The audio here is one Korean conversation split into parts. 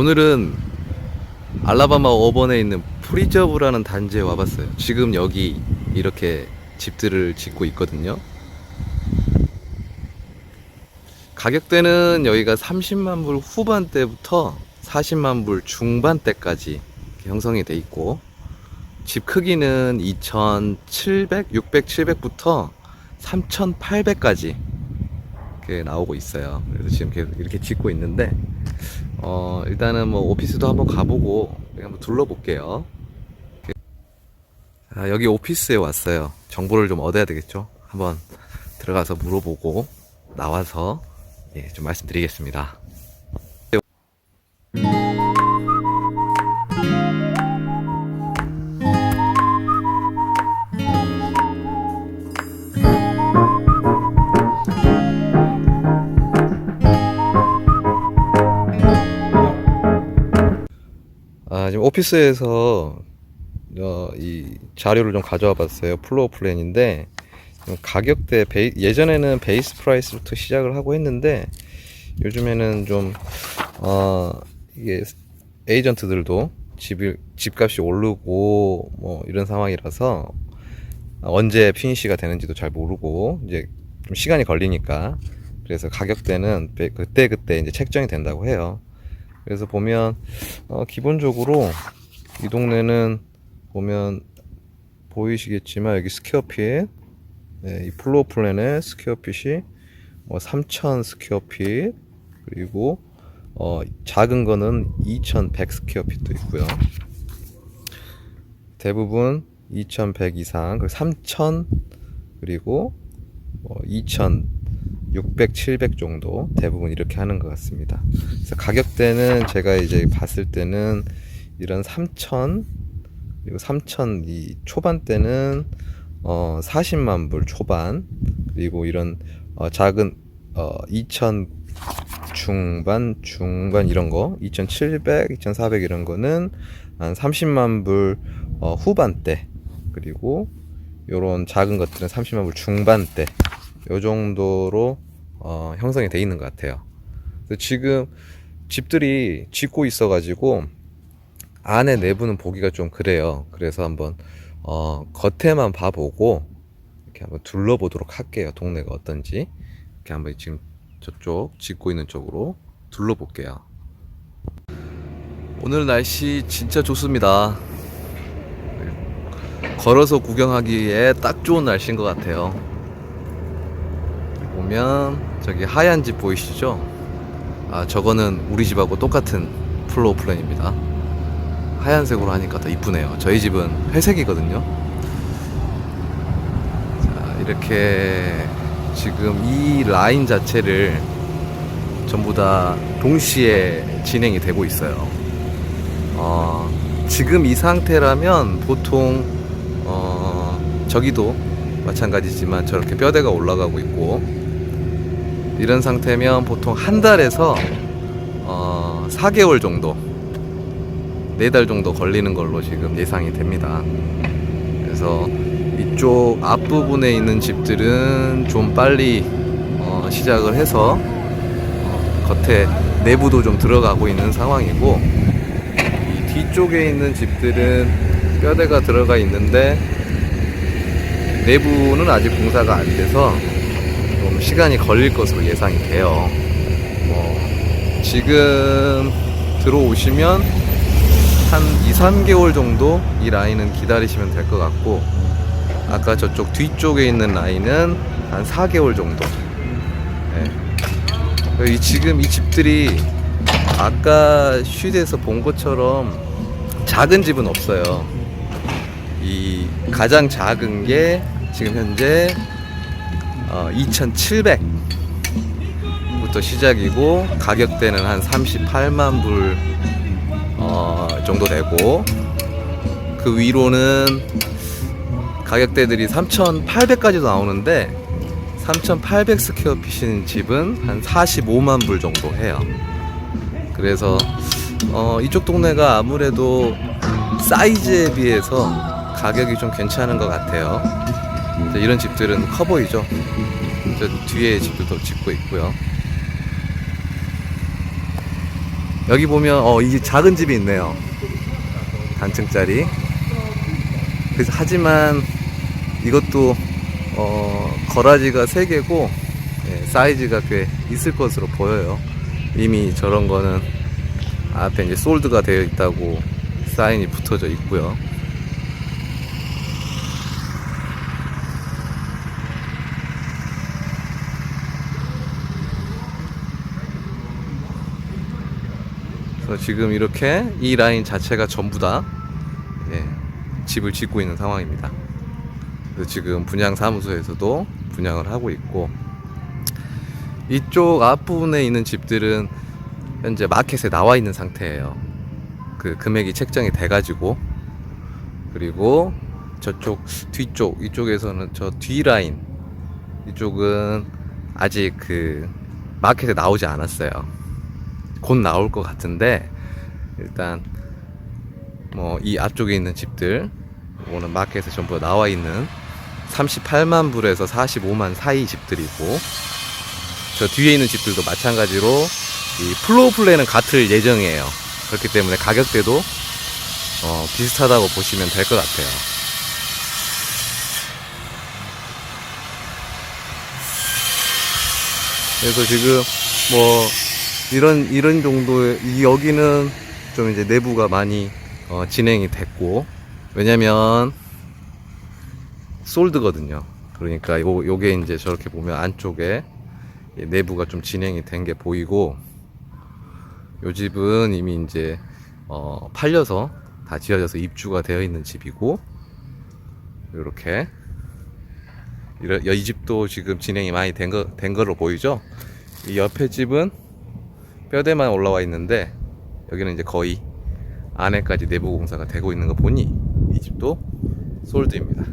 오늘은 알라바마 어번에 있는 프리저브라는 단지에 와봤어요. 지금 여기 이렇게 집들을 짓고 있거든요. 가격대는 여기가 30만 불 후반대부터 40만 불 중반대까지 형성이 돼 있고 집 크기는 2,700, 600, 700부터 3,800까지 이렇게 나오고 있어요. 그래서 지금 계속 이렇게 짓고 있는데 어, 일단은 뭐 오피스도 한번 가보고 한번 둘러볼게요. 아, 여기 오피스에 왔어요. 정보를 좀 얻어야 되겠죠? 한번 들어가서 물어보고 나와서 예, 좀 말씀드리겠습니다. 오피스에서 어, 이 자료를 좀 가져와 봤어요. 플로어 플랜인데 가격대 베이, 예전에는 베이스 프라이스부터 시작을 하고 했는데 요즘에는 좀 어, 이게 에이전트들도 집이 집값이 오르고 뭐 이런 상황이라서 언제 피니시가 되는지도 잘 모르고 이제 좀 시간이 걸리니까 그래서 가격대는 그때 그때 이제 책정이 된다고 해요. 그래서 보면 어, 기본적으로 이 동네는 보면 보이시겠지만 여기 스퀘어핏 네, 이 플로어 플랜의 스퀘어핏이 뭐 3,000 스퀘어핏 그리고 어, 작은 거는 2,100 스퀘어핏도 있고요. 대부분 2,100 이상, 그3,000 그리고 뭐 2,600, 700 정도 대부분 이렇게 하는 것 같습니다. 그래서 가격대는 제가 이제 봤을 때는 이런 3,000 그리고 3,000이 초반대는 어 40만 불 초반 그리고 이런 어 작은 어2,000 중반 중반 이런 거 2,700, 2,400 이런 거는 한 30만 불 어, 후반대 그리고 요런 작은 것들은 30만 불 중반대 요 정도로 어, 형성이 돼 있는 것 같아요. 지금 집들이 짓고 있어가지고 안에 내부는 보기가 좀 그래요. 그래서 한번 어, 겉에만 봐보고 이렇게 한번 둘러보도록 할게요. 동네가 어떤지 이렇게 한번 지금 저쪽 짓고 있는 쪽으로 둘러볼게요. 오늘 날씨 진짜 좋습니다. 걸어서 구경하기에 딱 좋은 날씨인 것 같아요. 보면 저기 하얀 집 보이시죠? 아 저거는 우리 집하고 똑같은 플로어 플랜입니다. 하얀색으로 하니까 더 이쁘네요. 저희 집은 회색이거든요. 자 이렇게 지금 이 라인 자체를 전부 다 동시에 진행이 되고 있어요. 어, 지금 이 상태라면 보통 어, 저기도 마찬가지지만 저렇게 뼈대가 올라가고 있고 이런 상태면 보통 한 달에서 어, 4개월 정도 4달 정도 걸리는 걸로 지금 예상이 됩니다. 그래서 이쪽 앞부분에 있는 집들은 좀 빨리 어, 시작을 해서 어, 겉에 내부도 좀 들어가고 있는 상황이고 이 뒤쪽에 있는 집들은 뼈대가 들어가 있는데 내부는 아직 공사가 안 돼서 좀 시간이 걸릴 것으로 예상이 돼요. 뭐 지금 들어오시면 한 2, 3개월 정도 이 라인은 기다리시면 될 것 같고 아까 저쪽 뒤쪽에 있는 라인은 한 4개월 정도. 네. 이 지금 이 집들이 아까 슈드에서 본 것처럼 작은 집은 없어요. 이 가장 작은 게 지금 현재 어, 2,700부터 시작이고 가격대는 한 38만 불 어, 정도 되고 그 위로는 가격대들이 3,800까지도 나오는데 3,800 스퀘어핏인 집은 한 45만 불 정도 해요. 그래서 어, 이쪽 동네가 아무래도 사이즈에 비해서 가격이 좀 괜찮은 것 같아요. 자, 이런 집들은 커 보이죠? 저 뒤에 집들도 짓고 있고요. 여기 보면 어 이게 작은 집이 있네요. 단층짜리. 그래서 하지만 이것도 어 거라지가 3 개고 예, 사이즈가 꽤 있을 것으로 보여요. 이미 저런 거는 앞에 이제 솔드가 되어 있다고 사인이 붙어져 있고요. 그래서 지금 이렇게 이 라인 자체가 전부 다 예, 집을 짓고 있는 상황입니다. 그래서 지금 분양 사무소에서도 분양을 하고 있고 이쪽 앞부분에 있는 집들은 현재 마켓에 나와 있는 상태예요. 그 금액이 책정이 돼가지고 그리고 저쪽 뒤쪽 이쪽에서는 저 뒤 라인 이쪽은 아직 그 마켓에 나오지 않았어요. 곧 나올 것 같은데 일단 뭐 이 앞쪽에 있는 집들 오늘 마켓에 전부 나와 있는 38만 불에서 45만 사이 집들이고 저 뒤에 있는 집들도 마찬가지로 이 플로우 플랜은 같을 예정이에요. 그렇기 때문에 가격대도 어, 비슷하다고 보시면 될 것 같아요. 그래서 지금 뭐 이런 이런 정도의 이 여기는 좀 이제 내부가 많이 어, 진행이 됐고 왜냐면 솔드거든요. 그러니까 요 요게 이제 저렇게 보면 안쪽에 이 내부가 좀 진행이 된 게 보이고 요 집은 이미 이제 어, 팔려서 다 지어져서 입주가 되어 있는 집이고 이러- 이 집도 지금 진행이 많이 된, 거, 된 걸로 보이죠? 이 옆에 집은 뼈대만 올라와 있는데 여기는 이제 거의 안에까지 내부 공사가 되고 있는 거 보니 이 집도 솔드입니다.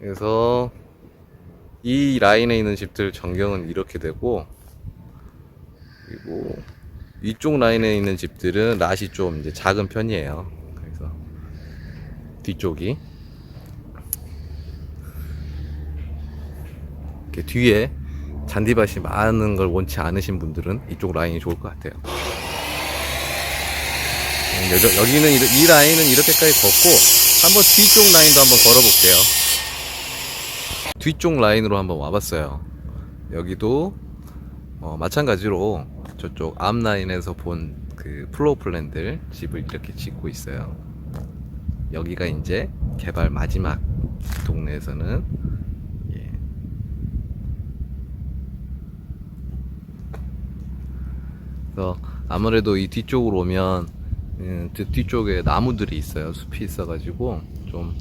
그래서 이 라인에 있는 집들 전경은 이렇게 되고 그리고 이쪽 라인에 있는 집들은 낫이 좀 이제 작은 편이에요. 그래서 뒤쪽이 이렇게 뒤에 잔디밭이 많은 걸 원치 않으신 분들은 이쪽 라인이 좋을 것 같아요. 음, 여- 여기는 이 라인은 이렇게까지 걷고 한번 뒤쪽 라인도 한번 걸어볼게요. 뒤쪽 라인으로 한번 와봤어요. 여기도 어, 마찬가지로 저쪽 앞 라인에서 본 그 플로우 플랜들 집을 이렇게 짓고 있어요. 여기가 이제 개발 마지막 동네에서는 그래서 아무래도 이 뒤쪽으로 오면 음, 그 뒤쪽에 나무들이 있어요. 숲이 있어가지고 좀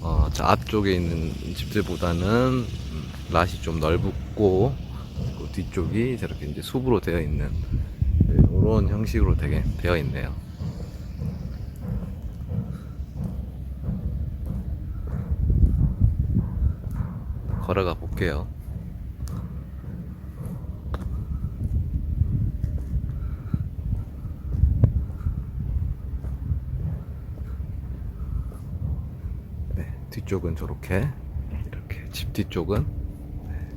어, 저 앞쪽에 있는 집들보다는 음, 낫이 좀 넓고 그 뒤쪽이 저렇게 이제 숲으로 되어 있는 이런 형식으로 되게 되어 있네요. 걸어가 볼게요. 네, 뒤쪽은 저렇게 이렇게 집 뒤쪽은 네.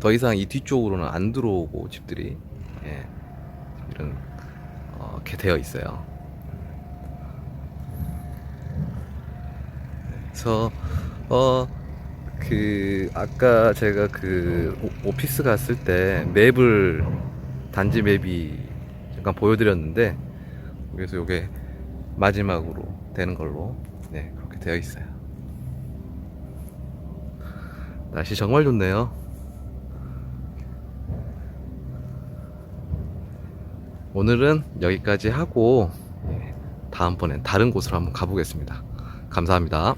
더 이상 이 뒤쪽으로는 안 들어오고 집들이 예, 이런 어, 이렇게 되어 있어요. 그래서 어 그 아까 제가 그 오- 오피스 갔을 때 맵을 단지 맵이 잠깐 보여드렸는데 그래서 요게 마지막으로 되는 걸로 네 그렇게 되어 있어요. 날씨 정말 좋네요. 오늘은 여기까지 하고 예, 다음번엔 다른 곳으로 한번 가보겠습니다. 감사합니다.